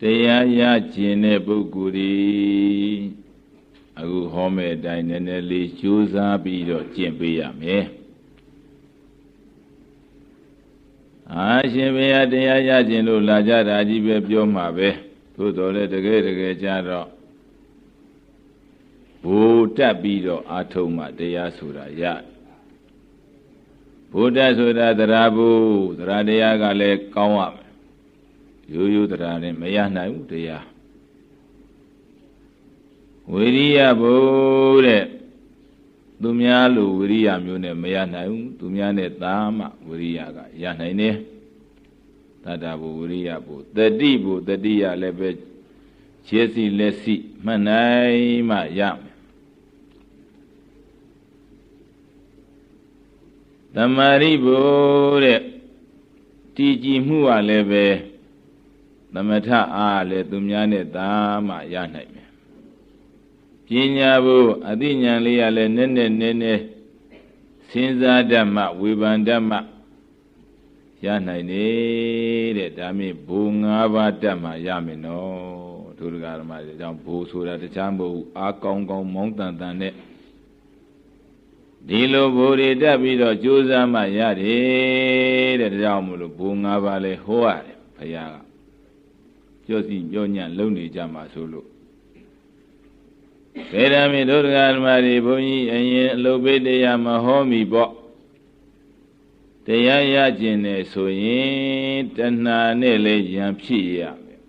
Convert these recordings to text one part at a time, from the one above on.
တရားရကျင်တဲ့ပုဂ္ဂိုလ်ဒီအခုဟောမဲ့အတိုင်းနည်းနည်းလေးကြိုးစားပြီးတော့ကျင့်ပေးရမယ်အာရှင်ဘုရားတရားရကျင်လို့လာကြတာကြီးပဲပြောမှာပဲသို့တော်လည်းတကယ်တကယ်ကြတော့ဘူတက်ပြီးတော့အာထုံမှတရားဆိုတာရဘုဒ္ဓဆိုတာတရားဘူးတရားတရားကလည်းကောင်းရမယ် ရိုးရိုးတရားနဲ့မရနိုင်ဘူးတရားဝိရိယဘုတဲ့သူများလိုဝိရိယမျိုးနဲ့မရနိုင်ဘူးသူများနဲ့သာမဝိရိယကရနိုင်တယ်တတ္တဘုဝိရိယဘုတတိဘုတတိယလည်းပဲခြေစီလက်စီမှတ်နိုင်မှရမယ်တမာရိဘုတဲ့တည်ကြည်မှုကလည်းပဲ သမထအားလည်းသူများနဲ့သာမှရနိုင်မယ်ပညာဘုအသိဉာဏ်လေးရလည်းနည်းနည်းနည်းနည်းစဉ်းစားတတ်မှဝေဖန်တတ်မှရနိုင်နေတဲ့ဒါမြင့်ဘုံ၅ပါးတတ်မှရမယ်နော်ဒုရဂရမတွေကြောင့်ဘိုးဆိုတာတခြားမဟုတ်ဘူးအာကောင်းကောင်းမောင်းတန်တန်နဲ့ဒီလိုဘိုးတွေတက်ပြီးတော့ကြိုးစားမှရတယ်တဲ့ဒါကြောင့်မလို့ဘုံ၅ပါးလဲဟောရတယ်ဘုရားက ပြောစီပြောညံ့လုံနေကြမှာဆိုလို့ဒေရမေဒုရဂဓမ္မတွေဘုန်းကြီးအရင်အလုပိတ္တရာမဟောမိပေါ့တရားရကျင်တယ်ဆိုရင်တဏှာနဲ့လည်းယံဖြစ်ရမယ်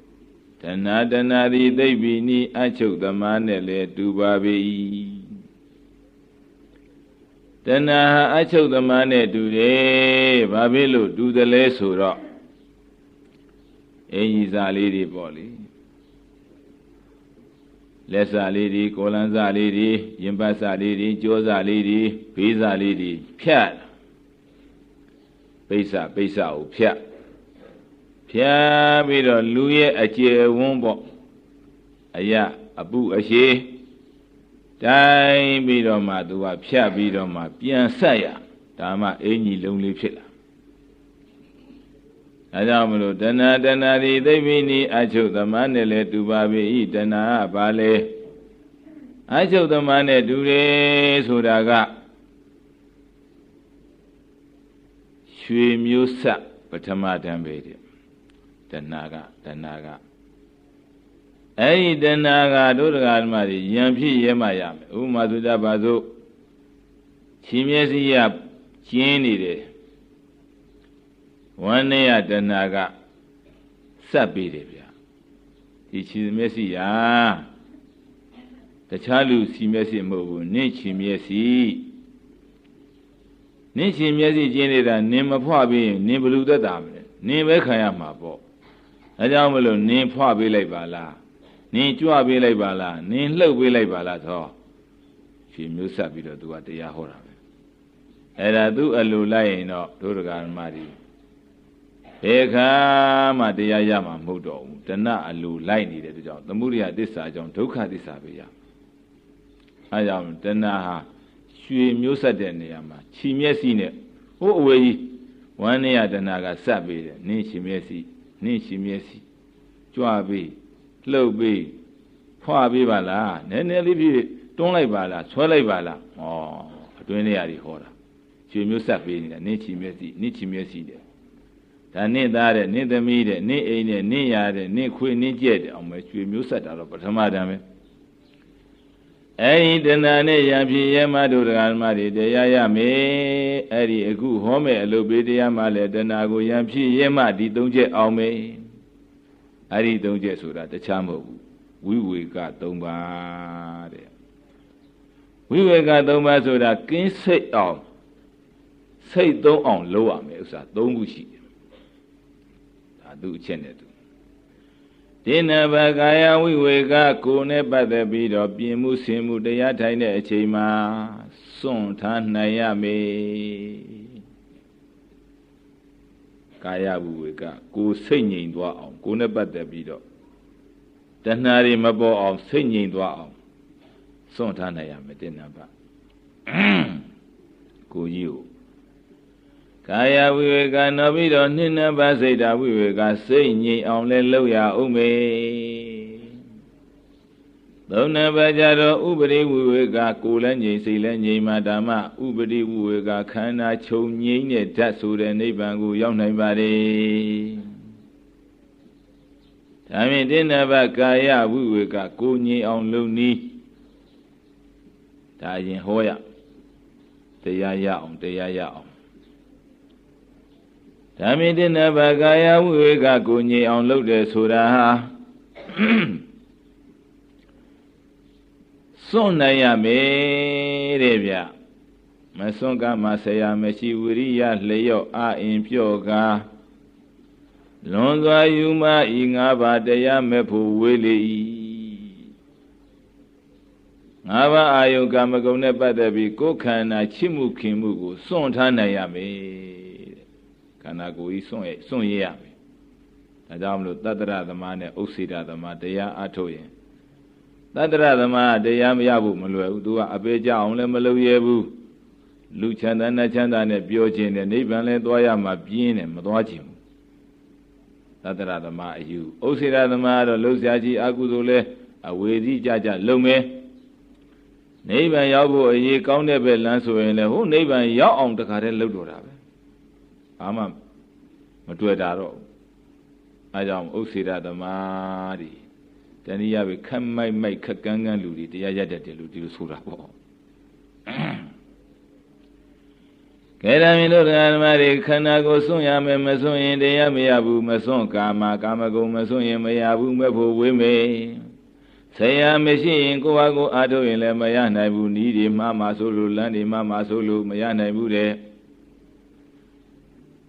တဏှာတဏှာဒီသိပ်ပြီးနီးအချုပ်သမားနဲ့လည်းတူပါပြီတဏှာဟာအချုပ်သမားနဲ့တူတယ်ဘာဖြစ်လို့တူတယ်လဲဆိုတော့ အင်ကြီးစားလေးတွေပေါ့လေလက်စားလေးတွေကိုလန်းစားလေးတွေရင်ပတ်စားလေးတွေကြောစားလေးတွေဘေးစားလေးတွေဖြတ်ပိဿပိဿကိုဖြတ်ဖြတ်ပြီးတော့လူရဲ့အကျေဝန်းပေါ့အယအပုအရှိတိုင်းပြီးတော့မှသူကဖြတ်ပြီးတော့မှပြန်ဆက်ရဒါမှအင်ကြီးလုံးလေးဖြစ်လာ ဒါကြောင့်မလို့တဏှာတဏှာဒီသိပြီနီအချုပ်သမားနဲ့လဲတူပါပြီဤတဏှာကဘာလဲအချုပ်သမားနဲ့တူတယ်ဆိုတာကရွှေမျိုးဆက်ပထမတန်းပဲတဲ့တဏှာကတဏှာကအဲ့ဒီတဏှာကဒုဒကာဓမ္မတွေယံဖြစ်ရဲမှရမယ်ဥပမာသုတပါစို့ခြေမျက်စိရကျင်းနေတယ် ဝန္နေယတဏှာကစပ်ပေးတယ်ဗျာဒီခြေမျက်စိရာတခြားလူစီမျက်စိမဟုတ်ဘူးနင့်ခြေမျက်စိနင့်ခြေမျက်စိကျင်းနေတာနင်မဖွပေးရင်နင်ဘလူသက်တာမလဲနင်ပဲခံရမှာပေါ့အဲကြောင့်မလို့နင်ဖွပေးလိုက်ပါလားနင်ကြွပေးလိုက်ပါလားနင်လှုပ်ပေးလိုက်ပါလားသောခြေမျိုးဆက်ပြီးတော့သူကတရားဟောတာပဲအဲ့ဒါသူအလိုလိုက်ရင်တော့ဒုရဂရမတွေ ဘယ်ခါမှတရားရမှာမဟုတ်တော့ဘူးတဏအလိုလိုက်နေတဲ့တကြောင်သမုဒိယသစ္စာကြောင့်ဒုက္ခသစ္စာပဲရအဲကြောင့်တဏဟာရွှေမျိုးဆက်တဲ့နေရာမှာခြီမျက်စိနဲ့ဟိုအဝေးကြီးဝမ်းနေရတဏကစပ်ပေးတယ်နင်းခြီမျက်စိနင်းခြီမျက်စိကြွပေးလှုပ်ပေးဖွာပေးပါလားနည်းနည်းလေးဖြစ်တွန်းလိုက်ပါလားဆွဲလိုက်ပါလားဩအတွင်းနေရာကြီးဟောတာရွှေမျိုးဆက်ပေးနေတာနင်းခြီမျက်စိနင်းခြီမျက်စိတဲ့ ဒါနင့်သားတဲ့နင့်သမီးတဲ့နင့်အိမ်တဲ့နင့်ရတဲ့နင့်ခွေနင့်ကြက်တဲ့အောင်မဲရွှေမျိုးဆက်တာတော့ပထမတန်းပဲအဲဒီတဏှာနဲ့ရံဖြစ်ရဲမတို့တရားဓမ္မတွေတရားရမယ်အဲ့ဒီအခုဟောမဲ့အလုပ်ပေးတရားမှလည်းတဏှာကိုရံဖြစ်ရဲမဒီသုံးချက်အောင်မယ်အဲ့ဒီသုံးချက်ဆိုတာတခြားမဟုတ်ဘူးဝိဝေက၃ပါးတဲ့ဝိဝေက၃ပါးဆိုတာကင်းစိတ်အောင်စိတ်သုံးအောင်လုပ်ရမယ်ဥစ္စာ၃ခုရှိတယ် ဒါသူအချက်နဲ့သူဒီနဘကာယဝိဝေကကိုယ်နဲ့ပတ်သက်ပြီးတော့ပြင်မှုဆင်မှုတရားထိုင်တဲ့အချိန်မှာစွန့်ထားနိုင်ရမေကာယဝိဝေကကိုယ်စိတ်ငြိမ်သွားအောင်ကိုယ်နဲ့ပတ်သက်ပြီးတော့တဏှာတွေမပေါ်အောင်စိတ်ငြိမ်သွားအောင်စွန့်ထားနိုင်ရမယ်တင်နဘကိုကြီးကို ကာယဝိဝေကနောက်ပြီးတော့နှစ်နှစ်ပါးစိတ်ဓာဝိဝေကစိတ်ငြိမ်အောင်လဲလုပ်ရအောင်မေသုံးနှစ်ပါးကြတော့ဥပရိဝိဝေကကိုယ်လည်းငြိမ်စိတ်လည်းငြိမ်မှဓမ္မဥပရိဝိဝေကခန္ဓာချုပ်ငြိမ်တဲ့ဓာတ်ဆိုတဲ့နိဗ္ဗာန်ကိုရောက်နိုင်ပါ रे ဒါမြင်တင်းနဘကာယဝိဝေကကိုငြိမ်အောင်လုပ်နည်းဒါရင်ဟောရတရားရအောင်တရားရအောင် ဓမ္မိတ္တဘကာယဝိဝေကကိုငြိမ်အောင်လုပ်တယ်ဆိုတာဟာစွန့်နိုင်ရမယ်တဲ့ဗျမစွန့်ကမှဆရာမရှိဝိရိယလျော့အာအင်ပြော့ကားလွန်စွာယူမဤငါးပါးတရားမဲ့ဖို့ဝေးလေ၏ငါးပါးအာယုကာမဂုဏ်နဲ့ပတ်သက်ပြီးကိုယ်ခန္ဓာချစ်မှုခင်မှုကိုစွန့်ထားနိုင်ရမယ်တဲ့ ခန္ဓာကိုယ်ကြီးစွန့်ရစွန့်ရရမယ်ဒါကြောင့်မလို့တတ္တရသမားနဲ့ဥစ္စေတသမားတရားအထုတ်ရင်တတ္တရသမားတရားမရဘူးမလွယ်ဘူးသူကအပေကြအောင်လည်းမလုပ်ရဘူးလူချမ်းသာနဲ့ချမ်းသာနဲ့ပြောခြင်းနဲ့နိဗ္ဗာန်လည်းသွားရမှာပြင်းတယ်မသွားခြင်းဘူးသတ္တရသမားအယူဥစ္စေရသမားကတော့လှုပ်ရှားကြီးအကုသိုလ်လဲအဝေဒီကြကြလုံမယ်နိဗ္ဗာန်ရောက်ဖို့အရေးကောင်းတဲ့ပဲလမ်းဆိုရင်လည်းဟိုနိဗ္ဗာန်ရောက်အောင်တခါတည်းလှုပ်တော်တာပဲ ဘာမှမတွေ့တာတော့အဲကြောင့်ဥစ္စေရသမားဒီတဏှိယပဲခက်မိုက်မိုက်ခက်ကန်းကန်းလူတွေတရားရတတ်တယ်လို့ဒီလိုဆိုတာပေါ့ကဲဒါမြင်တို့ဓမ္မတွေခန္ဓာကိုယ်စွန့်ရမယ်မစွန့်ရင်တရားမရဘူးမစွန့်ကာမကာမဂုဏ်မစွန့်ရင်မရဘူးမဲ့ဖို့ဝိမေဆရာမရှိရင်ကိုယ့်ဟာကိုယ်အားထုတ်ရင်လည်းမရနိုင်ဘူးဤဒီမှမှဆိုလို့လမ်းဒီမှမှဆိုလို့မရနိုင်ဘူးတဲ့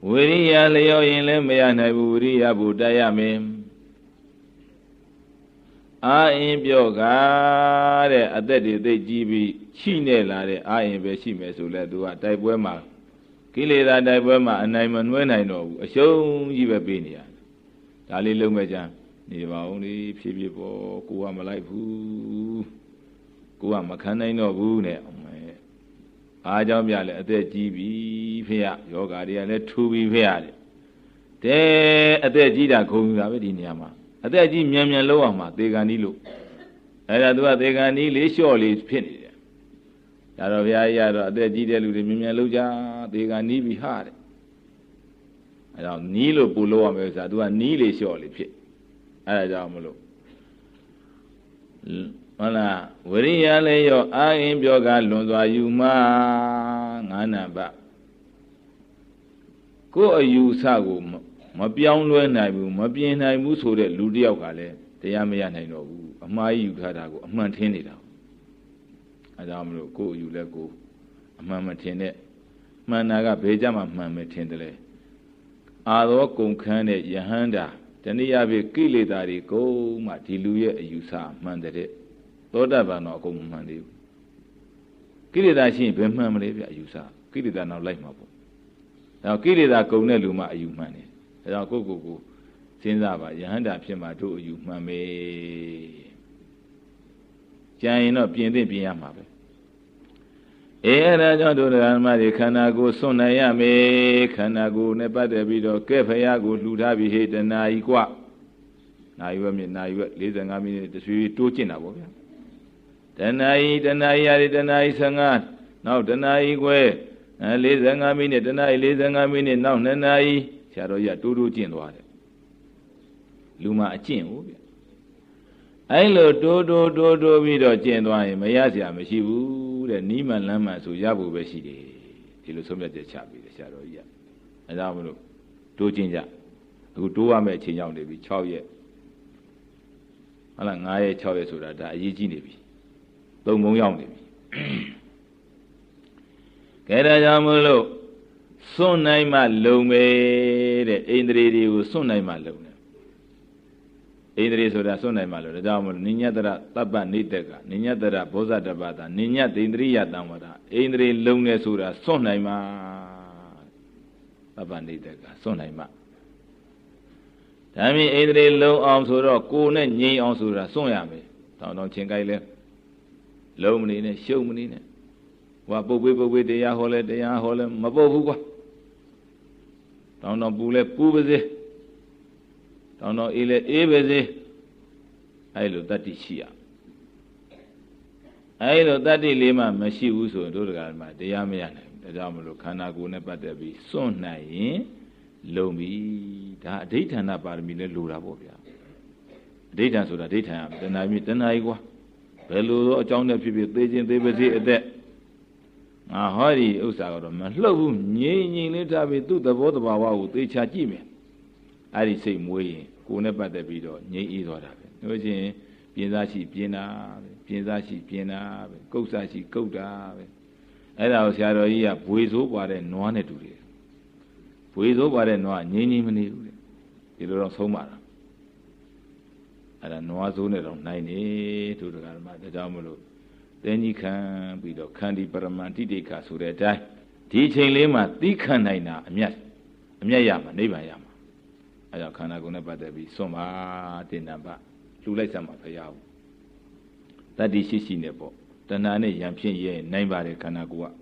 ဝိရိယလျော့ရင်လည်းမရနိုင်ဘူးဝိရိယဘုတ္တရမယ်အာအင်းပြော့ကားတဲ့အသက်တွေသိကြီးပြီးချိနေလာတဲ့အာအင်းပဲရှိမယ်ဆိုလဲသူကတိုက်ပွဲမှာကိလေသာတိုက်ပွဲမှာအနိုင်မနှွဲနိုင်တော့ဘူးအရှုံးကြီးပဲပေးနေရတယ်ဒါလေးလုံးမဲ့ကြနေပါဦးလေဖြည်းဖြည်းပေါ့ကိုကမလိုက်ဘူးကိုကမခံနိုင်တော့ဘူးနဲ့ အားကြောင့်ပြလဲအသက်ကြီးပြီဖေရယောဂါတွေကလည်းထူပြီဖေရတယ်တဲ့အသက်ကြီးတာခုံယူတာပဲဒီနေရာမှာအသက်ကြီးမြန်မြန်လုံးအောင်မှာသေကန်နီးလို့အဲ့ဒါသူကသေကန်နီးလေးလျှော့လေးဖြစ်နေတယ်ဒါတော့ဘုရားကြီးကတော့အသက်ကြီးတဲ့လူတွေမြန်မြန်လုံးကြသေကန်နီးပြီဟာတဲ့အဲ့တော့နီးလို့ပူလို့ရမယ်ဆိုတာသူကနီးလေးလျှော့လေးဖြစ်အဲ့ဒါကြောင့်မလို့ ဟုတ်လားဝရိယလည်းရောအာရင်ပြောကလွန်စွာယူမှငါးနံပါကိုယ်အယူဆကိုမပြောင်းလဲနိုင်ဘူးမပြင်နိုင်ဘူးဆိုတဲ့လူတယောက်ကလည်းတရားမရနိုင်တော့ဘူးအမှားကြီးယူထားတာကိုအမှန်ထင်နေတာအဲဒါမလို့ကိုယ်အယူလဲကိုယ်အမှန်မထင်တဲ့မှန်တာကဘယ်ကြမှာမှန်မယ်ထင်တယ်လေအာသောကုန်ခန်းတဲ့ယဟန္တာတဏှိယပြကိလေသာတွေကုန်မှဒီလူရဲ့အယူဆမှန်တဲ့ သောတပန်တော့အကုန်မမှန်သေးဘူးကိလေသာရှိရင်ဘယ်မှန်မလဲဗျအယူဆကိလေသာနောက်လိုက်မှာပေါ့ဒါကိလေသာကုန်တဲ့လူမှအယူမှန်တယ်ဒါကြောင့်ကိုယ့်ကိုယ်ကိုစဉ်းစားပါယဟန္တာဖြစ်မှတို့အယူမှန်မေကြံရင်တော့ပြင်သင့်ပြင်ရမှာပဲအဲအဲ့ဒါကြောင့်တို့ဓမ္မတွေခန္ဓာကိုယ်စွန့်နိုင်ရမယ်ခန္ဓာကိုယ်နဲ့ပတ်သက်ပြီးတော့ကဲဖရာကိုလှူထားပြီးဟေတနာဤกว่าနာယူရမြနာယူရ45မိနစ်တဆွေတိုးကျင်တာပေါ့ဗျာ တဏှာဤတဏှာဤရတဏှာဤ15နောက်တဏှာဤခွဲ45မိနစ်တဏှာဤ45မိနစ်နောက်2နာရီဆရာတော်ကြီးကတိုးတိုးကျင့်သွားတယ်လူမအကျင့်ဟုတ်ဗျအဲ့လိုတိုးတိုးတိုးတိုးပြီးတော့ကျင့်သွားရင်မရစရာမရှိဘူးတဲ့နီးမှန်လမ်းမှန်ဆိုရဖို့ပဲရှိတယ်ဒီလိုဆုံးဖြတ်ချက်ချပြီးတယ်ဆရာတော်ကြီးကအဲဒါမလို့တိုးကျင့်ကြအခုတိုးရမယ့်အချိန်ရောက်နေပြီ6ရက်ဟုတ်လား9ရက်6ရက်ဆိုတာဒါအရေးကြီးနေပြီ သုံးပုံရောက်နေပြီကဲဒါကြောင့်မလို့စွန့်နိုင်မှလုံပဲတဲ့အိန္ဒြေတွေကိုစွန့်နိုင်မှလုံတယ်အိန္ဒြေဆိုတာစွန့်နိုင်မှလုံဒါကြောင့်မလို့နိညတရတပ္ပနိတကနိညတရဘောဇတပ္ပတာနိညဒိန္ဒြိယတံဝရအိန္ဒြေလုံတယ်ဆိုတာစွန့်နိုင်မှတပ္ပနိတကစွန့်နိုင်မှဒါမြင်အိန္ဒြေလုံအောင်ဆိုတော့ကိုယ်နဲ့ငြိမ်အောင်ဆိုတာစွန့်ရမယ်တောင်းတောင်းချင်းကြိုက်လဲ လုံးမနေနဲ့ရှုံမနေနဲ့ဟိုကပုတ်ပေးပုတ်ပေးတရားဟောလဲတရားဟောလဲမပုတ်ဘူးကွာတောင်းတော့ပူလဲပူပါစေတောင်းတော့အေးလဲအေးပါစေအဲ့လိုတတ္တိရှိရအဲ့လိုတတ္တိလေးမှမရှိဘူးဆိုရင်တို့တကမှာတရားမရနိုင်ဘူးဒါကြောင့်မလို့ခန္ဓာကိုယ်နဲ့ပတ်သက်ပြီးစွန့်နိုင်ရင်လုံပြီဒါအဋိဌာဏပါရမီလည်းလိုတာပေါ့ဗျာအဋိဌာန်ဆိုတာအဋိဌာန်ကတဏှာမြင့်တဏှာကြီးကွာ ဘယ်လိုသောအကြောင်းနဲ့ဖြစ်ဖြစ်သေခြင်းသေပါစေအသက်ငါဟောဒီဥစ္စာကတော့မလှုပ်ဘူးငြိမ်ငြိမ်လေးထားပြီးသူ့သဘောတဘာဝကိုသေချာကြည့်မယ်အဲ့ဒီစိတ်မွေးရင်ကိုယ်နဲ့ပတ်သက်ပြီးတော့ငြိမ်အေးသွားတာပဲလို့ချင်းပြင်းစားရှိပြင်းတာပဲပြင်းစားရှိပြင်းတာပဲကုတ်စားရှိကုတ်တာပဲအဲ့ဒါကိုဆရာတော်ကြီးကဘွေဆိုးပွားတဲ့နွားနဲ့တူတယ်ဘွေဆိုးပွားတဲ့နွားငြိမ်ငြိမ်မနေဘူးတဲ့ဒီလိုတော့ဆုံးပါတာ အဲ့ဒါနွားဆိုးနဲ့တော့နိုင်နေသူတကားမှာဒါကြောင့်မလို့တင်းကြီးခံပြီးတော့ခန္ဒီပရမန္တိတိခဆိုတဲ့အတိုင်းဒီချိန်လေးမှာသီးခံနိုင်တာအမျက်အမျက်ရမှာနိဗ္ဗာန်ရမှာအဲကြောင့်ခန္ဓာကိုယ်နဲ့ပတ်သက်ပြီးစွန့်ပါတင်တံပါလှူလိုက်စမ်းပါဖရာဘူးတတ္တိရှိရှိနဲ့ပေါ့တဏှာနဲ့ယံဖြစ်ရဲ့နိုင်ပါတယ်ခန္ဓာကိုယ်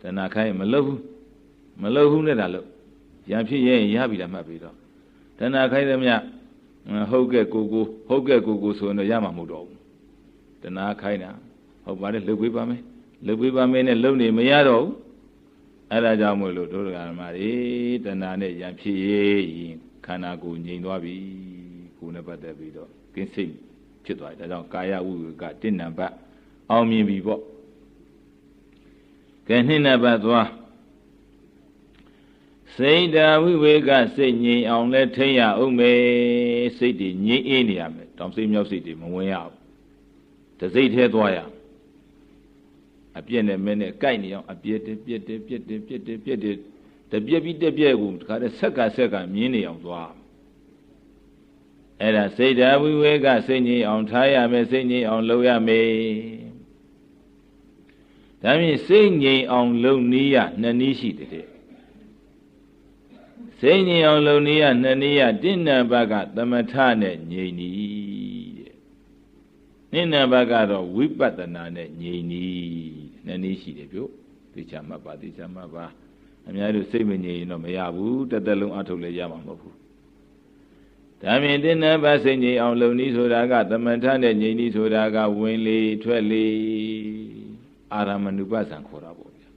ကတဏှာခိုင်းမလုပ်ဘူးမလုပ်ဘူးနဲ့တာလို့ယံဖြစ်ရဲ့ရပြီလားမှတ်ပြီးတော့တဏှာခိုင်းသမျှ ဟုတ်ကဲ့ကိုကိုဟုတ်ကဲ့ကိုကိုဆိုရင်တော့ရမှာမဟုတ်တော့ဘူးတဏှာခိုင်းတာဟုတ်ပါတယ်လှုပ်ပေးပါမယ်လှုပ်ပေးပါမယ်နဲ့လှုပ်နေမရတော့ဘူးအဲ့ဒါကြောင့်မို့လို့ဒုရဂရမတွေတဏှာနဲ့ရံဖြစ်ရင်ခန္ဓာကိုယ်ငြိမ်သွားပြီကိုယ်နဲ့ပတ်သက်ပြီးတော့ကင်းစိတ်ဖြစ်သွားတယ်ဒါကြောင့်ကာယဝိဝေကတင့်နံပါတ်အောင်မြင်ပြီပေါ့ကဲနှစ်နံပါတ်သွား စိတ်ဓာဝိဝေကစိတ်ငြိမ်အောင်လဲထိရအောင်မယ်စိတ်တွေငြိမ်အေးနေရမယ်တောင်စိတ်မြောက်စိတ်တွေမဝင်ရဘူးတစိတ်သေးသွားရအပြည့်နဲ့မင်းနဲ့ကြိုက်နေအောင်အပြည့်တပြည့်တပြည့်တပြည့်တပြည့်တတပြည့်ပြီးတပြည့်ကိုတခါတည်းဆက်ကဆက်ကမြင်းနေအောင်သွားအဲ့ဒါစိတ်ဓာဝိဝေကစိတ်ငြိမ်အောင်ထားရမယ်စိတ်ငြိမ်အောင်လုပ်ရမယ်ဒါမြင်စိတ်ငြိမ်အောင်လုပ်နည်းရနှစ်နည်းရှိတဲ့ စိတ်ငြိမ်အောင်လုပ်နည်းရနှစ်နည်းရတင့်နံပါတ်ကသမထနဲ့ငြိမ်နီးတဲ့နှစ်နံပါတ်ကတော့ဝိပဿနာနဲ့ငြိမ်နီးနှစ်နည်းရှိတယ်ပြုသိချမှတ်ပါသိချမှတ်ပါအများတို့စိတ်မငြိမ်ရင်တော့မရဘူးတစ်သက်လုံးအထုတ်လည်းရမှာမဟုတ်ဘူးဒါမြင်တဲ့နံပါတ်စိတ်ငြိမ်အောင်လုပ်နည်းဆိုတာကသမထနဲ့ငြိမ်နည်းဆိုတာကဝင်လေထွက်လေအာရမဏုပ္ပဇံခေါ်တာပေါ့ဗျာ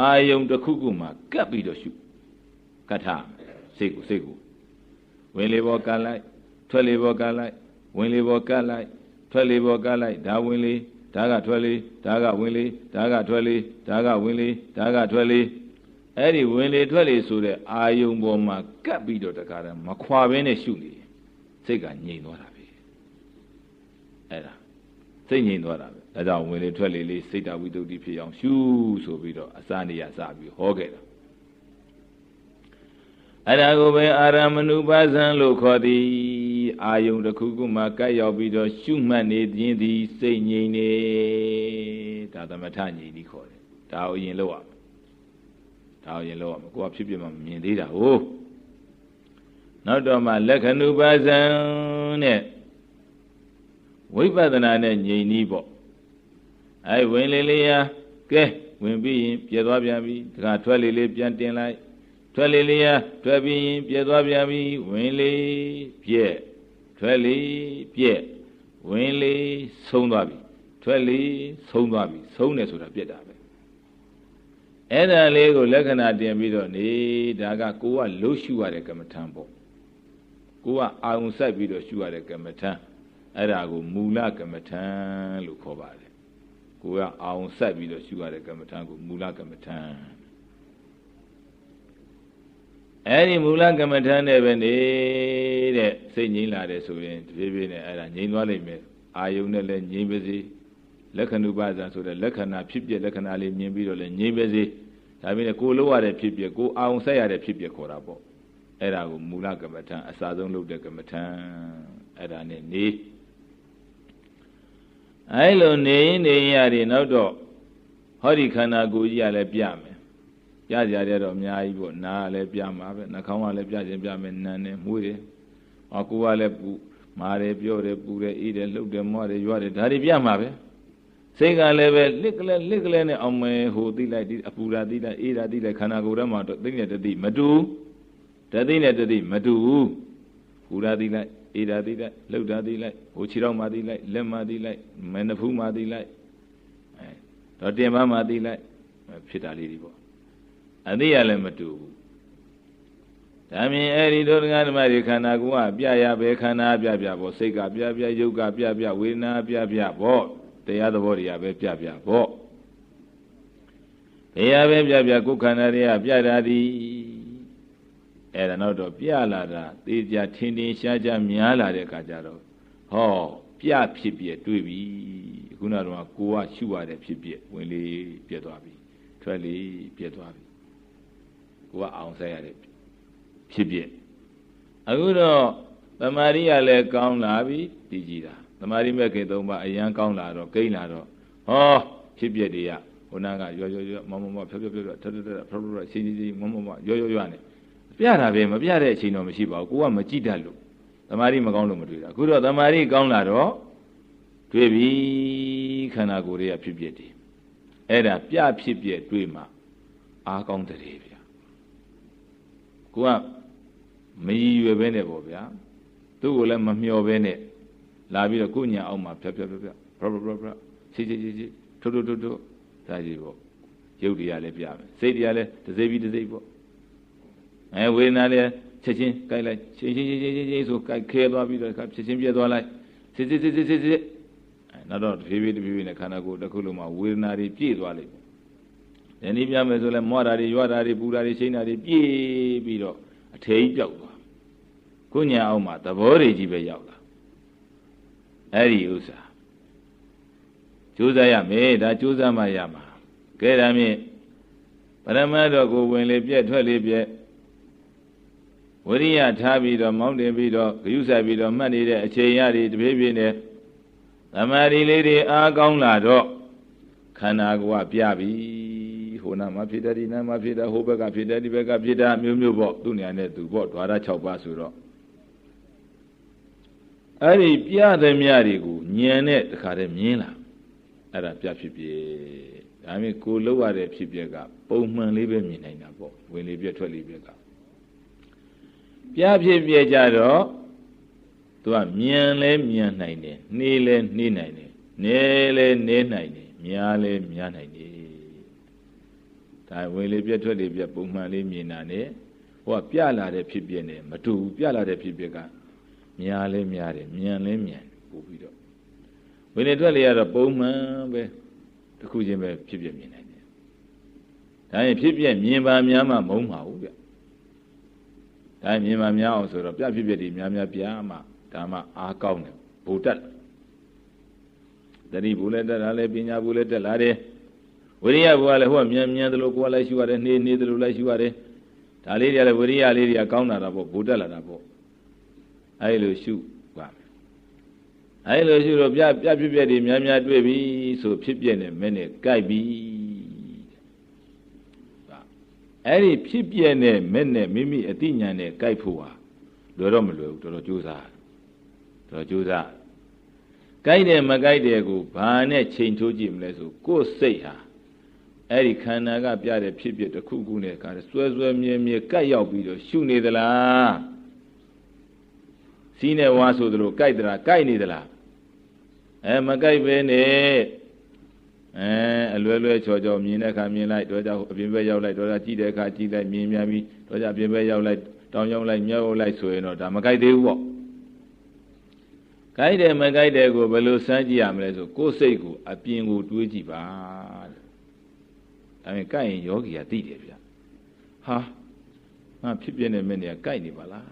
အာယုံတစ်ခုခုမှာကပ်ပြီးတော့ရှု ကထစိတ်ကိုစိတ်ကိုဝင်လေဘောကလိုက်ထွက်လေဘောကလိုက်ဝင်လေဘောကလိုက်ထွက်လေဘောကလိုက်ဒါဝင်လေဒါကထွက်လေဒါကဝင်လေဒါကထွက်လေဒါကဝင်လေဒါကထွက်လေအဲ့ဒီဝင်လေထွက်လေဆိုတဲ့အာယုံပေါ်မှာကပ်ပြီးတော့တခါတည်းမခွာဘဲနဲ့ရှုနေစိတ်ကငြိမ်သွားတာပဲအဲ့ဒါစိတ်ငြိမ်သွားတာပဲဒါကြောင့်ဝင်လေထွက်လေလေးစိတ်တဝိတ္တုဖြစ်အောင်ရှုဆိုပြီးတော့အစာနေရစပြီးဟောခဲ့တာ အဲ့ဒါကိုပဲအာရမဏုပါဇံလို့ခေါ်သည်အာယုံတစ်ခုခုမှကပ်ရောက်ပြီးတော့ရှုမှတ်နေခြင်းသည်စိတ်ငြိမ်နေဒါသမထငြိမ်သည်ခေါ်တယ်ဒါကိုအရင်လောက်ရမယ်ဒါကိုအရင်လောက်ရမယ်ကိုကဖြစ်ဖြစ်မှမမြင်သေးတာဟုတ်နောက်တော့မှလက္ခဏုပါဇံနဲ့ဝိပဿနာနဲ့ငြိမ်နီးပေါ့အဲဝင်လေလေးရာကဲဝင်ပြီးရင်ပြည့်သွားပြန်ပြီတခါထွက်လေလေးပြန်တင်လိုက် ထွက်လေလေးရထွက်ပြီးရင်ပြည့်သွားပြန်ပြီဝင်လေပြည့်ထွက်လေပြည့်ဝင်လေဆုံးသွားပြီထွက်လေဆုံးသွားပြီဆုံးတယ်ဆိုတာပြည့်တာပဲအဲ့ဒါလေးကိုလက္ခဏာတင်ပြီးတော့နေဒါကကိုကလှုပ်ရှုရတဲ့ကမ္မထံပေါ့ကိုကအာုံစိုက်ပြီးတော့ရှုရတဲ့ကမ္မထံအဲ့ဒါကိုမူလကမ္မထံလို့ခေါ်ပါတယ်ကိုကအာုံစိုက်ပြီးတော့ရှုရတဲ့ကမ္မထံကိုမူလကမ္မထံ အဲ့ဒီမူလကမ္မထာနဲ့ပဲနေတဲ့စိတ်ငြိမ်းလာတယ်ဆိုရင်တပြေးပြေးနဲ့အဲ့ဒါငြိမ်းသွားလိမ့်မယ်အာယုံနဲ့လည်းငြိမ်းပါစေလက္ခဏုပဇာဆိုတဲ့လက္ခဏာဖြစ်ပြလက္ခဏာလေးမြင်ပြီးတော့လည်းငြိမ်းပါစေဒါပေမဲ့ကိုလိုရတဲ့ဖြစ်ပြကိုအာုံဆက်ရတဲ့ဖြစ်ပြခေါ်တာပေါ့အဲ့ဒါကိုမူလကမ္မထာအစာဆုံးလုပ်တဲ့ကမ္မထာအဲ့ဒါနဲ့နေအဲ့လိုနေရင်နေရရင်နောက်တော့ဟောဒီခန္ဓာကိုယ်ကြီးကလည်းပြမယ် ပြကြရတော့အများကြီးပေါ့နားလည်းပြမှာပဲနှာခေါင်းကလည်းပြခြင်းပြမယ်နန်းတယ်မွေးတယ်ဟောကိုယ်ကလည်းပူမာတယ်ပြောတယ်ပူတယ်အေးတယ်လှုပ်တယ်မောတယ်ရွာတယ်ဒါတွေပြမှာပဲစိတ်ကလည်းပဲလစ်ကလေးလစ်ကလေးနဲ့အောင်မယ်ဟိုသိလိုက်ဒီအပူရာသိလိုက်အေးရာသိလိုက်ခန္ဓာကိုယ်ထဲမှာသိတဲ့တတိမတူတတိနဲ့တတိမတူဘူးပူရာသိလိုက်အေးရာသိလိုက်လှုပ်တာသိလိုက်ဟိုခြေထောက်မှသိလိုက်လက်မှသိလိုက်မနှဖူးမှသိလိုက်အဲတော့တင်ပန်းမှသိလိုက်ဖြစ်တာလေးတွေပေါ့ အသိရလည်းမတူဘူးဒါမြင်အဲ့ဒီတို့ငါဓမ္မတွေခန္ဓာကိုယ်ကပြရပဲခန္ဓာပြပြပေါ့စိတ်ကပြပြယုတ်ကပြပြဝေဒနာပြပြပေါ့တရားသဘောတွေကပဲပြပြပေါ့တရားပဲပြပြကိုယ်ခန္ဓာတွေကပြတာဒီအဲ့ဒါတော့တော့ပြလာတာသေချာထင်ထင်ရှားရှားများလာတဲ့အခါကျတော့ဟောပြဖြစ်ပြတွေးပြီခုနကတော့ကိုကရှုရတဲ့ဖြစ်ပြဝင်လေးပြက်သွားပြီထွက်လေးပြက်သွားပြီ ကိုကအောင်ဆက်ရတဲ့ဖြစ်ပြအခုတော့တမာရီကလည်းကောင်းလာပြီတည်ကြည်တာသမာဓိမဲ့ခင်သုံးပါအရန်ကောင်းလာတော့ဂိမ့်လာတော့ဟောဖြစ်ပြတွေကဟိုနာကရောရောရောမမမဖြောဖြောဖြောထထထဖရဖရရှင်းရှင်းရှင်းမမမရောရောရောနဲ့ပြတာပဲမပြတဲ့အချိန်တော့မရှိပါဘူးကိုကမကြည့်တတ်လို့သမာဓိမကောင်းလို့မတွေ့တာအခုတော့သမာဓိကောင်းလာတော့တွေ့ပြီခန္ဓာကိုယ်တွေကဖြစ်ပြတယ်အဲ့ဒါပြဖြစ်ပြတွေ့မှအားကောင်းတဲ့ဗျာ ကိုကမရည်ရွယ်ပဲနဲ့ပေါ့ဗျာသူ့ကိုလည်းမမျှော်ပဲနဲ့လာပြီးတော့ကိုညာအောက်မှာဖြတ်ဖြတ်ဖြတ်ဖြတ်ဘရဘရဘရစီစီစီစီထွတ်ထွတ်ထွတ်ထွတ်ဒါကြီးပေါ့ရုပ်တရားလည်းပြမယ်စိတ်တရားလည်းတစ်စိတ်ပြီးတစ်စိတ်ပေါ့အဲဝေဒနာလည်းချက်ချင်းကြိုက်လိုက်ချင်းချင်းချင်းချင်းချင်းဆိုကြိုက်ခဲသွားပြီးတော့ချက်ချင်းပြဲသွားလိုက်စစ်စစ်စစ်စစ်စစ်စစ်အဲနောက်တော့တဖြည်းဖြည်းတဖြည်းဖြည်းနဲ့ခန္ဓာကိုယ်တစ်ခုလုံးမှာဝေဒနာတွေပြည့်သွားလိမ့်မယ် ဒီနည်းပြမယ်ဆိုလဲမောတာတွေရွာတာတွေပူတာတွေချိန်တာတွေပြည့်ပြီးတော့အထေကြီးပြောက်သွားကိုညာအောင်မှာသဘောတွေကြီးပဲရောက်လာအဲ့ဒီဥစ္စာကြိုးစားရမယ်ဒါကြိုးစားမှရမှာကဲဒါမြင့်ပရမတ်တော်ကိုဝင်လေပြက်ထွက်လေပြက်ဝရိယထားပြီးတော့မောင်းတင်ပြီးတော့ဂယုစိုက်ပြီးတော့မှတ်နေတဲ့အချိန်ရတွေတပြေးပြေးနဲ့သမာဓိလေးတွေအားကောင်းလာတော့ခန္ဓာကိုယ်ကပြပြီဟို နာမှာဖြစ်တယ်ဒီနာမှာဖြစ်တယ်ဟိုဘက်ကဖြစ်တယ်ဒီဘက်ကဖြစ်တာမျိုးမျိုးပေါ့သူ့နေရာနဲ့သူပေါ့ဓာရ6ပါးဆိုတော့အဲ့ဒီပြတဲ့မြတွေကိုညံတဲ့တခါတည်းမြင်လာအဲ့ဒါပြဖြစ်ပြဒါမြင်ကိုလောက်ရတဲ့ဖြစ်ပြကပုံမှန်လေးပဲမြင်နိုင်တာပေါ့ဝင်လေပြထွက်လေပြကပြဖြစ်ပြကြတော့သူကမြန်လဲမြန်နိုင်တယ်နှေးလဲနှေးနိုင်တယ်နဲလဲနဲနိုင်တယ်များလဲများနိုင်တယ် ဒါဝင်လေပြထွက်လေပြပုံမှန်လေးမြင်တာ ਨੇ ဟိုကပြလာတဲ့ဖြစ်ပြနဲ့မတူဘူးပြလာတဲ့ဖြစ်ပြကများလဲများတယ်မြန်လဲမြန်ပို့ပြီးတော့ဝိနည်းထွက်လေကတော့ပုံမှန်ပဲတစ်ခုချင်းပဲဖြစ်ပြမြင်နိုင်တယ်ဒါရင်ဖြစ်ပြမြင်ပါများမှမုံမှာဘူးဗျဒါမြင်ပါများအောင်ဆိုတော့ပြဖြစ်ပြတွေများများပြမှဒါမှအားကောင်းတယ်ဘူတက်တတိဘူးလည်းတက်လာလဲပညာဘူးလည်းတက်လာတယ် ဝိရိယဘူကလည်းဟိုကမြန်မြန်သလိုကိုယ်ကလည်းရှုရတယ်နှေးနှေးသလိုလည်းရှုရတယ်ဒါလေးတွေကလည်းဝိရိယလေးတွေကကောင်းလာတာပေါ့ဘူတက်လာတာပေါ့အဲလိုရှုပါမယ်အဲလိုရှုတော့ပြပြဖြစ်ပြတွေများများတွေ့ပြီဆိုဖြစ်ပြနေမဲနဲ့ကြိုက်ပြီအဲ့ဒီဖြစ်ပြနေမဲနဲ့မိမိအတိညာနဲ့ကြိုက်ဖို့ဟာလွယ်တော့မလွယ်ဘူးတော်တော်ကြိုးစားတော်တော်ကြိုးစားကြိုက်တယ်မကြိုက်တယ်ကိုဘာနဲ့ချိန်ထိုးကြည့်မလဲဆိုကိုယ်စိတ်ဟာ အဲ့ဒီခန္ဓာကပြတဲ့ဖြစ်ဖြစ်တစ်ခုခုနဲ့ခါဆွဲဆွဲမြဲမြဲကတ်ရောက်ပြီးတော့ရှုနေသလားစီးနဲ့ဝါဆိုသလိုကြိုက်သလားကြိုက်နေသလားအဲမကြိုက်ပဲနဲ့အဲအလွယ်လွယ်ချော်ချော်မြင်တဲ့အခါမြင်လိုက်တော့ကြအပြင်ဘက်ရောက်လိုက်တော့ကြည့်တဲ့အခါကြည့်လိုက်မြင်မြန်ပြီးတော့ကြအပြင်ဘက်ရောက်လိုက်တောင်းရောက်လိုက်မြောက်လိုက်ဆိုရင်တော့ဒါမကြိုက်သေးဘူးပေါ့ကြိုက်တယ်မကြိုက်တယ်ကိုဘယ်လိုစမ်းကြည့်ရမလဲဆိုကိုယ်စိတ်ကိုအပြင်ကိုတွေးကြည့်ပါတဲ့ ဒါပေမဲ့ကြိုက်ရင်ယောဂီကသိတယ်ဗျဟာငါဖြစ်ပြနေမဲ့နေကကြိုက်နေပါလား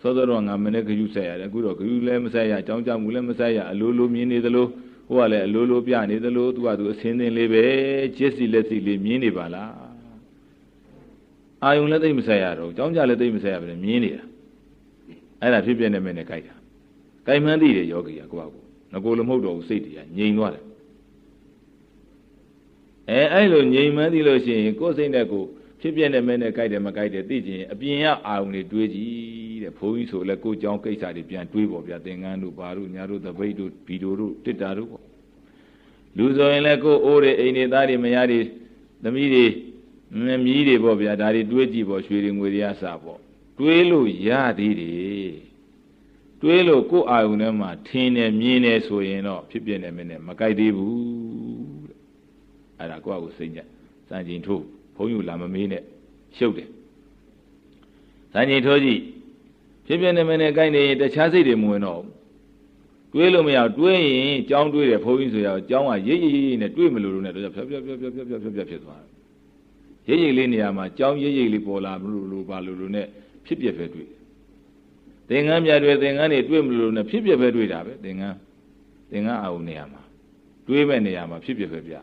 စောစောတော့ငါမနေ့ကယူဆက်ရတယ်အခုတော့ကယူလည်းမဆက်ရအကြောင်းကြောင့်မူလည်းမဆက်ရအလိုလိုမြင်နေသလိုဟိုကလည်းအလိုလိုပြနေသလိုသူကသူအစင်းသင်းလေးပဲချစ်စီလက်စီလေးမြင်နေပါလားအာယုံလည်းသိမဆက်ရတော့ကြောင်းကြလည်းသိမဆက်ရပဲမြင်နေတာအဲ့ဒါဖြစ်ပြနေမဲ့နဲ့ကြိုက်တာကြိုက်မှန်းသိတယ်ယောဂီကကိုယ့်ကိုငကိုလိုမဟုတ်တော့ဘူးစိတ်တွေကငြိမ်သွားတယ် အဲအဲ့လိုငြိမ်မန်းသိလို့ရှိရင်ကိုယ်စိတ်နဲ့ကိုဖြစ်ပြနေမဲနဲ့ကြိုက်တယ်မကြိုက်တယ်သိကျင်အပြင်ရအာရုံတွေတွေးကြည့်တဲ့ဘုန်းကြီးဆိုလဲကိုကြောင်းကိစ္စတွေပြန်တွေးပေါ့ဗျာသင်္ကန်းတို့ဘာတို့ညာတို့သပိတ်တို့ဗီဒိုတို့တစ်တာတို့ပေါ့လူဆိုရင်လဲကိုအိုးတွေအိမ်တွေသားတွေမယားတွေသမီးတွေမီးတွေပေါ့ဗျာဒါတွေတွေးကြည့်ပေါ့ရွှေတွေငွေတွေအစားပေါ့တွေးလို့ရသေးတယ်တွေးလို့ကိုယ်အာယုန်ထဲမှာထင်းတယ်မြင်တယ်ဆိုရင်တော့ဖြစ်ပြနေမင်းနဲ့မကြိုက်သေးဘူး အဲ့ဒါကိုယ့်အကိုစိတ်ညက်စံချိန်ထိုးဘုန်းကြီးလာမမေးနဲ့ရှုပ်တယ်စံချိန်ထိုးကြည့်ဖြစ်ပြနေမနဲ့ကြိုက်နေရင်တခြားစိတ်တွေမဝင်တော့တွေးလို့မရတွေးရင်ကြောင်းတွေးတယ်ဘုန်းကြီးဆိုရအောင်ကြောင်းကရိပ်ရိပ်ရိပ်နဲ့တွေးမလို့လို့နဲ့တော့ဖြတ်ဖြတ်ဖြတ်ဖြတ်ဖြတ်ဖြတ်ဖြတ်ဖြတ်ဖြစ်သွားတယ်ရိပ်ရိပ်လေးနေရာမှာကြောင်းရိပ်ရိပ်လေးပေါ်လာမလို့လို့ပါလို့လို့နဲ့ဖြစ်ပြပဲတွေ့သင်္ကန်းပြတွေသင်္ကန်းတွေတွေ့မလို့နဲ့ဖြစ်ပြပဲတွေ့တာပဲသင်္ကန်းသင်္ကန်းအာုံနေရာမှာတွေးမဲ့နေရာမှာဖြစ်ပြပဲပြ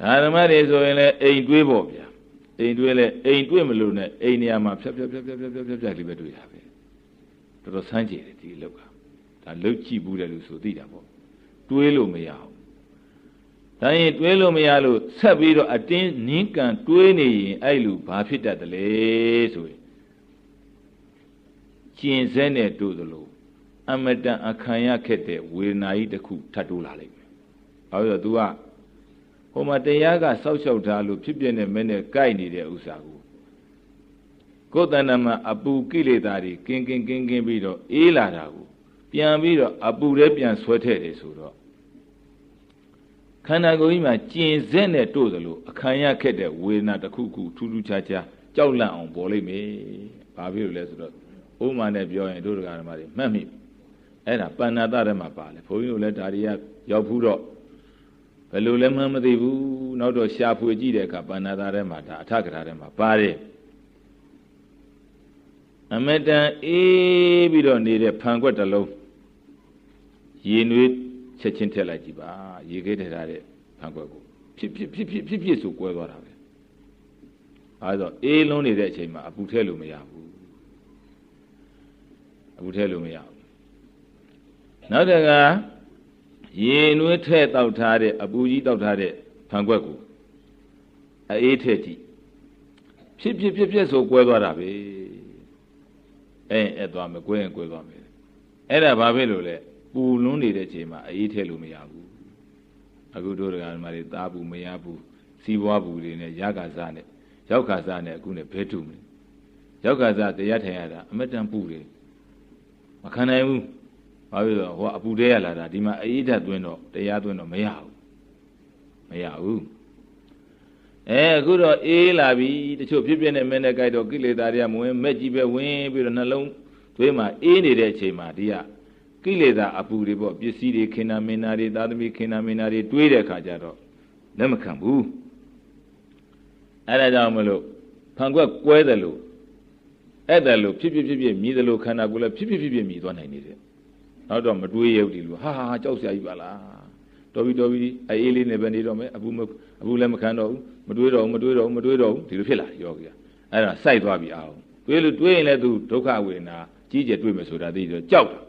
ဓမ္မတွေဆိုရင်လည်းအိမ်တွေးပေါ့ဗျာအိမ်တွေးလဲအိမ်တွေးမလို့နဲ့အိမ်နေရာမှာဖြတ်ဖြတ်ဖြတ်ဖြတ်ဖြတ်ဖြတ်ဖြတ်ဖြတ်လေးပဲတွေ့တာပဲတော်တော်ဆန်းကြည်တယ်ဒီလောက်ကဒါလုတ်ကြည့်ဘူးတယ်လို့ဆိုသိတာပေါ့တွေးလို့မရဘူးဒါရင်တွေးလို့မရလို့ဆက်ပြီးတော့အတင်းနင်းကန်တွေးနေရင်အဲ့လူဘာဖြစ်တတ်တယ်လဲဆိုရင်ကျင်စဲနဲ့တို့သလိုအမတန်အခမ်းရခက်တဲ့ဝေဒနာကြီးတစ်ခုထပ်တိုးလာလိမ့်မယ်။ဘာလို့လဲ तू က ဟိုမှာတရားကစောက်ရှောက်ထားလို့ဖြစ်ပြနေမဲနဲ့ကြိုက်နေတဲ့ဥစ္စာကိုကိုယ်တဏ္ဍမှာအပူကိလေသာတွေကင်းကင်းကင်းကင်းပြီးတော့အေးလာတာကိုပြန်ပြီးတော့အပူထဲပြန်ဆွဲထည့်တယ်ဆိုတော့ခန္ဓာကိုယ်ကြီးမှာကျင်စက်နဲ့တို့သလိုအခမ်းရခက်တဲ့ဝေဒနာတစ်ခုခုထူးထူးခြားခြားကြောက်လန့်အောင်ပေါ်လိမ့်မယ်။ဘာဖြစ်လို့လဲဆိုတော့ဥမာနဲ့ပြောရင်တို့တရားဓမ္မတွေမှတ်မိအဲ့ဒါပဏ္ဏတထဲမှာပါလေဘုန်းကြီးတို့လည်းဒါတွေကရောက်ဘူးတော့ဘ ယ်လိုလဲမှမသိဘူးနောက်တော့ရှာဖွေကြည့်တဲ့အခါပဏ္ဏတထဲမှာဒါအထကရာထဲမှာပါတယ်အမတန်အေးပြီးတော့နေတဲ့ဖန်ခွက်တစ်လုံးရေနွေးချက်ချင်းထည့်လိုက်ကြည့်ပါရေခဲထည့်ထားတဲ့ဖန်ခွက်ကိုဖြစ်ဖြစ်ဖြစ်ဖြစ်ဖြစ်ဖြစ်ဆိုကွဲသွားတာပဲအဲဒါအေးလုံးနေတဲ့အချိန်မှာအပူထည့်လို့မရဘူးအပူထည့်လို့မရဘူးနောက်တက ရေနွေးထည့်တောက်ထားတဲ့အပူကြီးတောက်ထားတဲ့ဖန်ခွက်ကိုအေးထည့်ကြည့်ဖြစ်ဖြစ်ဖြစ်ဖြစ်ဆိုကွဲသွားတာပဲအဲအဲ့သွားမယ်ကွဲရင်ကွဲသွားမယ်အဲ့ဒါဘာဖြစ်လို့လဲပူလွန်းနေတဲ့အချိန်မှာအေးထည့်လို့မရဘူးအခုတို့တရားဓမ္မတွေသားဘူးမရဘူးစီးပွားဘူးတွေနဲ့ရကစားနဲ့ရောက်ခါစားနဲ့အခုနဲ့ဘဲတူမယ်ရောက်ခါစားတရားထိုင်ရတာအမတန်ပူတယ်မခံနိုင်ဘူး ဘာဖြစ်လို့ဟောအပူတဲရလာတာဒီမှာအေးဓာတ်သွင်းတော့တရားသွင်းတော့မရဘူးမရဘူးအဲအခုတော့အေးလာပြီတချို့ဖြစ်ပြနေမဲနဲ့ကြိုက်တော့ကိလေသာတွေကမဝင်မဲ့ကြီးပဲဝင်ပြီးတော့နှလုံးသွေးမှာအေးနေတဲ့အချိန်မှာဒီကကိလေသာအပူတွေပေါ့ပစ္စည်းတွေခင်နာမင်းနာတွေသာသမီခင်နာမင်းနာတွေတွေးတဲ့ခါကျတော့လက်မခံဘူးအဲဒါကြောင့်မလို့ဖန်ခွက်ကွဲတယ်လို့အဲ့ဒါလို့ဖြစ်ဖြစ်ဖြစ်ဖြစ်မြည်တယ်လို့ခန္ဓာကိုယ်လည်းဖြစ်ဖြစ်ဖြစ်ဖြစ်မြည်သွားနိုင်နေတယ် နောက်တော့မတွေးရဘူးဒီလိုဟာဟာကြောက်စရာကြီးပါလားတော်ပြီတော်ပြီအေးလေးနဲ့ပဲနေတော့မယ်အပူအပူလည်းမခံတော့ဘူးမတွေးတော့ဘူးမတွေးတော့ဘူးမတွေးတော့ဘူးဒီလိုဖြစ်လာတယ်ယောဂီကအဲ့ဒါစိုက်သွားပြီအောင်တွေးလို့တွေးရင်လည်းသူဒုက္ခဝေဒနာကြီးကျယ်တွေးမယ်ဆိုတာသိတော့ကြောက်တာ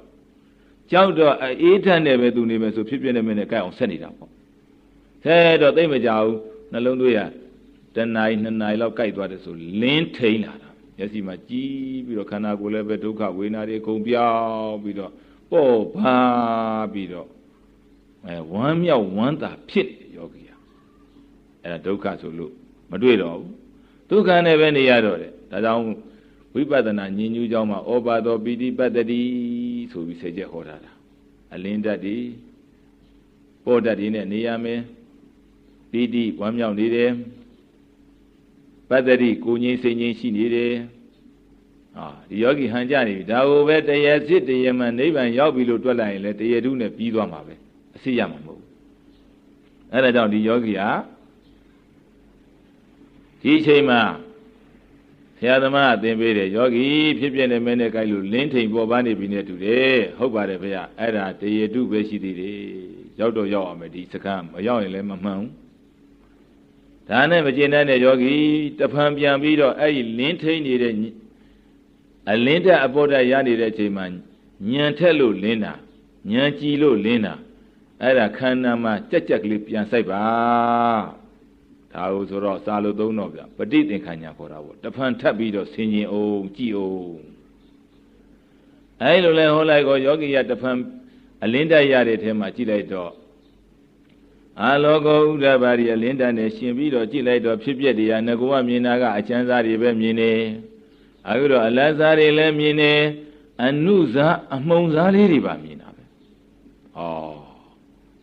ကြောက်တော့အေးထက်နဲ့ပဲသူနေမယ်ဆိုဖြစ်ပြနေမယ်နဲ့ကြိုက်အောင်ဆက်နေတာပေါ့ဆဲတော့သိမကြဘူးနှလုံးသွေးရတဏှာနှစ်နာရီလောက်ကြိုက်သွားတယ်ဆိုလင်းထိန်လာတာမျက်စိမှာကြီးပြီးတော့ခန္ဓာကိုယ်လည်းပဲဒုက္ခဝေဒနာတွေအကုန်ပြောင်းပြီးတော့ ပေါ့ပါပြီးတော့အဲဝမ်းမြောက်ဝမ်းသာဖြစ်နေယောဂီဟာအဲဒါဒုက္ခဆိုလို့မတွေ့တော့ဘူးဒုက္ခနဲ့ပဲနေရတော့တယ်ဒါကြောင့်ဝိပဿနာဉာဏ်ညူးကြောင်းမှာဩဘာသောပိဋိပတ္တိဆိုပြီးစေချက်ဟောထားတာအလင်းတတ်ဒီပေါ်တတ်ဒီနဲ့နေရမယ်ပိဋိဝမ်းမြောက်နေတယ်ပတ္တိကိုငြိမ်းစိတ်ငြိမ်းရှိနေတယ် အာဒီယောဂီဟန်ကြနေပြီဒါကိုပဲတရားစစ်တရားမှန်နိဗ္ဗာန်ရောက်ပြီလို့တွက်လိုက်ရင်လည်းတရားဓုနဲ့ပြီးသွားမှာပဲအစိရမှာမဟုတ်ဘူးအဲ့ဒါကြောင့်ဒီယောဂီဟာဒီအချိန်မှာဆရာသမားအသင်ပေးတယ်ယောဂီဖြစ်ပြနေမဲနဲ့ကြိုက်လို့လင်းထိန်ပေါ်ပါနေပြီနဲ့တူတယ်ဟုတ်ပါတယ်ဗျအဲ့ဒါတရားဓုပဲရှိသေးတယ်ရောက်တော့ရောက်အောင်မယ်ဒီစကမ်းမရောက်ရင်လည်းမမှန်ဘူးဒါနဲ့မကျေနပ်တဲ့ယောဂီတဖန်ပြန်ပြီးတော့အဲ့ဒီလင်းထိန်နေတဲ့ အလင်းတက်အပေါ်တက်ရနေတဲ့အချိန်မှာညံထက်လို့လင်းတာညံကြည်လို့လင်းတာအဲ့ဒါခန္ဓာမှာကြက်ကြက်ကလေးပြန်ဆိုင်ပါဒါဟုတ်ဆိုတော့စာလို့သုံးတော့ဗျပဋိသင်္ခါညာခေါ်တာပေါ့တဖန်ထပ်ပြီးတော့ဆင်ញင်အောင်ကြည်အောင်အဲ့လိုလဲဟောလိုက်ကောယောဂီရတဖန်အလင်းတက်ရတဲ့ထဲမှာကြည့်လိုက်တော့အာလောကောဥဒ္ဒဘာရီအလင်းတန်နဲ့ရှင်ပြီးတော့ကြည့်လိုက်တော့ဖြစ်ပျက်တရားငကောကမြင်တာကအချမ်းစားတွေပဲမြင်နေ အခုတော့အလတ်စားတွေလည်းမြင်နေအနုစားအမှုံစားလေးတွေပါမြင်တာပဲဩ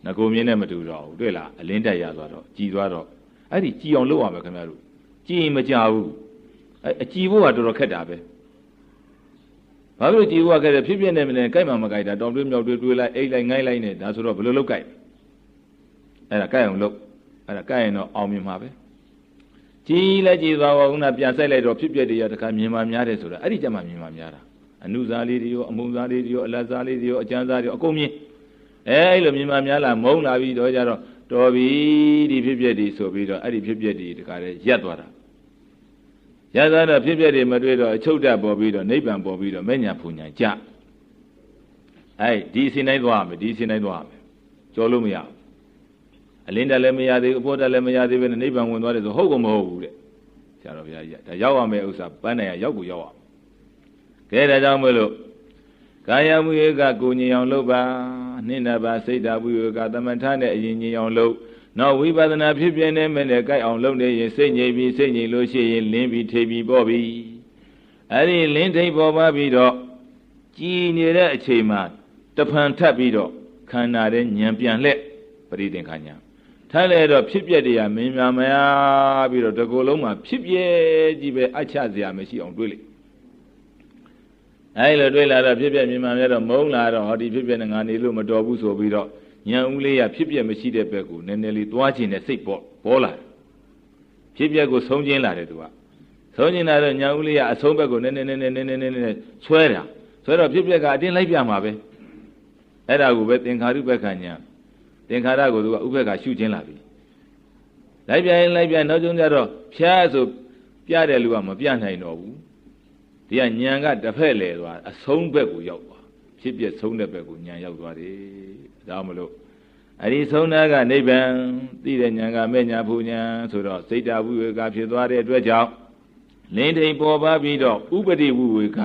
ငကိုမြင်နဲ့မတူတော့ဘူးတွေ့လားအလင်းတက်ရသွားတော့ကြည်သွားတော့အဲ့ဒီကြည်အောင်လုပ်ရမယ်ခင်ဗျားတို့ကြည်ရင်မကြဘူးအဲ့အကြည်ဖို့ကတော်တော်ခက်တာပဲဘာလို့ကြည်ဖို့ကခက်တယ်ဖြစ်ပြနေမလဲကြိုက်မှမကြိုက်တာတောင်တွေးမြောက်တွေးတွေးလိုက်အိတ်လိုက်ငိုင်းလိုက်နေဒါဆိုတော့ဘယ်လိုလုပ်ကြိုက်အဲ့ဒါကြိုက်အောင်လုပ်အဲ့ဒါကြိုက်ရင်တော့အောင်မြင်မှာပဲ ကြည်လိုက်ကြည်သွားတော့ခုနပြန်ဆက်လိုက်တော့ဖြစ်ပြတဲ့ရတခါမြင်မှများတယ်ဆိုတာအဲ့ဒီကြမှာမြင်မှများတာအနုစားလေးတွေရောအမုံစားလေးတွေရောအလတ်စားလေးတွေရောအကျန်းစားတွေရောအကုန်မြင်အဲအဲ့လိုမြင်မှများလာမုံလာပြီးတော့ကြတော့တော်ပြီဒီဖြစ်ပြဒီဆိုပြီးတော့အဲ့ဒီဖြစ်ပြဒီတခါလေရက်သွားတာရသတော့ဖြစ်ဖြစ်တွေမတွေ့တော့အချုပ်တက်ပေါ်ပြီးတော့နိဗ္ဗာန်ပေါ်ပြီးတော့မဲ့ညာဖူညာကြအဲ့ဒီအစဉ်တိုင်းသွားမယ်ဒီအစဉ်တိုင်းသွားမယ်ကြော်လို့မရဘူး အလင်းတက်လည်းမရသေးဘူးအဖို့တက်လည်းမရသေးဘူးနဲ့နိဗ္ဗာန်ဝင်သွားတယ်ဆိုဟုတ်ကောမဟုတ်ဘူးတဲ့ဆရာတော်ဘုရားကြီးကဒါရောက်ရမယ့်ဥစ္စာပန်းနိုင်ရရောက်ကိုရောက်ရမယ်ကဲဒါကြောင့်မလို့ကာယမူဧကကိုညင်အောင်လုပ်ပါနှိမ့်နာပါစိတ်ဓာဝိဝေကသမထနဲ့အရင်ညင်အောင်လုပ်နောက်ဝိပဿနာဖြစ်ပြနေမဲ့နဲ့ကြိုက်အောင်လုပ်နေရင်စိတ်ငြိမ်ပြီးစိတ်ငြိမ်လို့ရှိရင်လင်းပြီးထိပ်ပြီးပေါ့ပြီအဲ့ဒီလင်းထိပ်ပေါ်ပါပြီးတော့ကြည်နေတဲ့အချိန်မှာတဖန်ထပ်ပြီးတော့ခန္ဓာရဲ့ဉာဏ်ပြန်လှက်ပရိသင်္ခာဉာဏ် ထားလဲတော့ဖြစ်ပျက်တရားမင်းများမရပြီးတော့တကူလုံးမှာဖြစ်ပျက်ကြီးပဲအချစရာမရှိအောင်တွေးလိုက်အဲ့လိုတွေးလာတော့ဖြစ်ပျက်မြင်မှများတော့မုန်းလာတော့ဟောဒီဖြစ်ပျက်နဲ့ငါနေလို့မတော်ဘူးဆိုပြီးတော့ဉာဏ်ဦးလေးရဖြစ်ပျက်မရှိတဲ့ဘက်ကိုနည်းနည်းလေးသွားခြင်းနဲ့စိတ်ပေါ်ပေါ်လာတယ်ဖြစ်ပျက်ကိုဆုံးခြင်းလာတယ်သူကဆုံးခြင်းလာတော့ဉာဏ်ဦးလေးရအဆုံးဘက်ကိုနည်းနည်းနည်းနည်းနည်းနည်းနည်းနည်းဆွဲတာဆွဲတော့ဖြစ်ပျက်ကအတင်းလိုက်ပြမှာပဲအဲ့ဒါကိုပဲသင်္ခါရုပ္ပခဉာဏ် သင်္ခါရကိုသူကဥပ္ပခရှုခြင်းလာပြီလိုက်ပြရင်လိုက်ပြနောက်ကျုံကြတော့ဖျားဆိုပြတဲ့လူကမပြနိုင်တော့ဘူးဒီကညံကတစ်ဖက်လေသွားအဆုံးဘက်ကိုရောက်သွားဖြစ်ပြဆုံးတဲ့ဘက်ကိုညံရောက်သွားတယ်ဒါမလို့အဒီဆုံးနာကနိဗ္ဗာန်သိတဲ့ဉာဏ်ကမဲ့ညာဖူညာဆိုတော့စိတ်တဝိဝေကဖြစ်သွားတဲ့အတွက်ကြောင့်လင်းထိန်ပေါ်ပါပြီးတော့ဥပတိဝိဝေက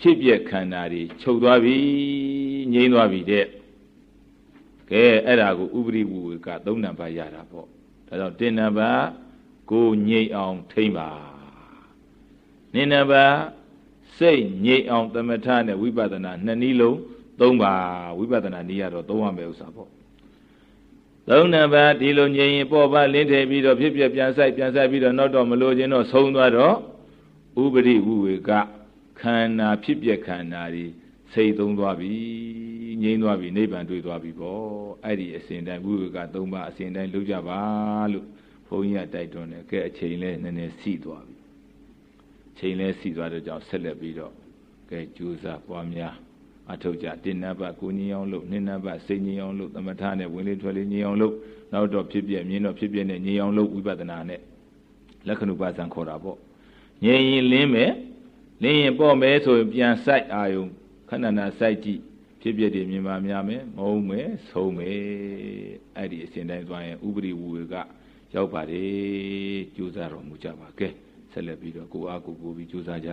ဖြစ်ပြခန္ဓာတွေချုပ်သွားပြီငြိမ်းသွားပြီတဲ့ ကဲအဲ့ဒါကိုဥပရိဝိဝေကသုံးနံပါတ်ရတာပေါ့ဒါကြောင့်တင်နံပါတ်ကိုငြိမ်အောင်ထိမ့်ပါနိနံပါတ်စိတ်ငြိမ်အောင်သမထနဲ့ဝိပဿနာနှစ်နည်းလုံးသုံးပါဝိပဿနာနည်းရတော့သုံးရမယ်ဥစ္စာပေါ့သုံးနံပါတ်ဒီလိုငြိမ်ရင်ပေါ့ပါလင်းထည့်ပြီးတော့ဖြစ်ပြပြန်ဆိုင်ပြန်ဆိုင်ပြီးတော့နောက်တော့မလို့ခြင်းတော့ဆုံးသွားတော့ဥပရိဝိဝေကခန္ဓာဖြစ်ပြခန္ဓာတွေစိတ်သုံးသွားပြီ ငြိမ်းသွားပြီနိဗ္ဗာန်တွေ့သွားပြီပေါ့အဲ့ဒီအစဉ်တိုင်းဝိဝေက၃ပါးအစဉ်တိုင်းလုပ်ကြပါလို့ဘုန်းကြီးကတိုက်တွန်းတယ်ကဲအချိန်လဲနည်းနည်းစီသွားပြီချိန်လဲစီသွားတဲ့ကြောင့်ဆက်လက်ပြီးတော့ကဲကြိုးစားပွားများအထုတ်ကြတင်နံပါတ်ကိုညီအောင်လို့နှစ်နံပါတ်စိတ်ညီအောင်လို့သမထနဲ့ဝင်လေထွက်လေညီအောင်လို့နောက်တော့ဖြစ်ပြမြင်တော့ဖြစ်ပြနဲ့ညီအောင်လို့ဝိပဿနာနဲ့လက္ခဏုပ္ပဇံခေါ်တာပေါ့ငြိမ်ရင်လင်းမယ်လင်းရင်ပေါ့မယ်ဆိုရင်ပြန်ဆိုင်အာယုံခဏနာစိုက်ကြည့် ဖြစ်ဖြစ်တွေမြင်ပါများမယ်မဟုတ်မယ်ဆုံးမယ်အဲ့ဒီအစဉ်တိုင်းသွားရင်ဥပရိဝူကရောက်ပါတယ်ကြိုးစားတော်မူကြပါကဲဆက်လက်ပြီးတော့ကိုအားကိုကိုပြီးကြိုးစားကြ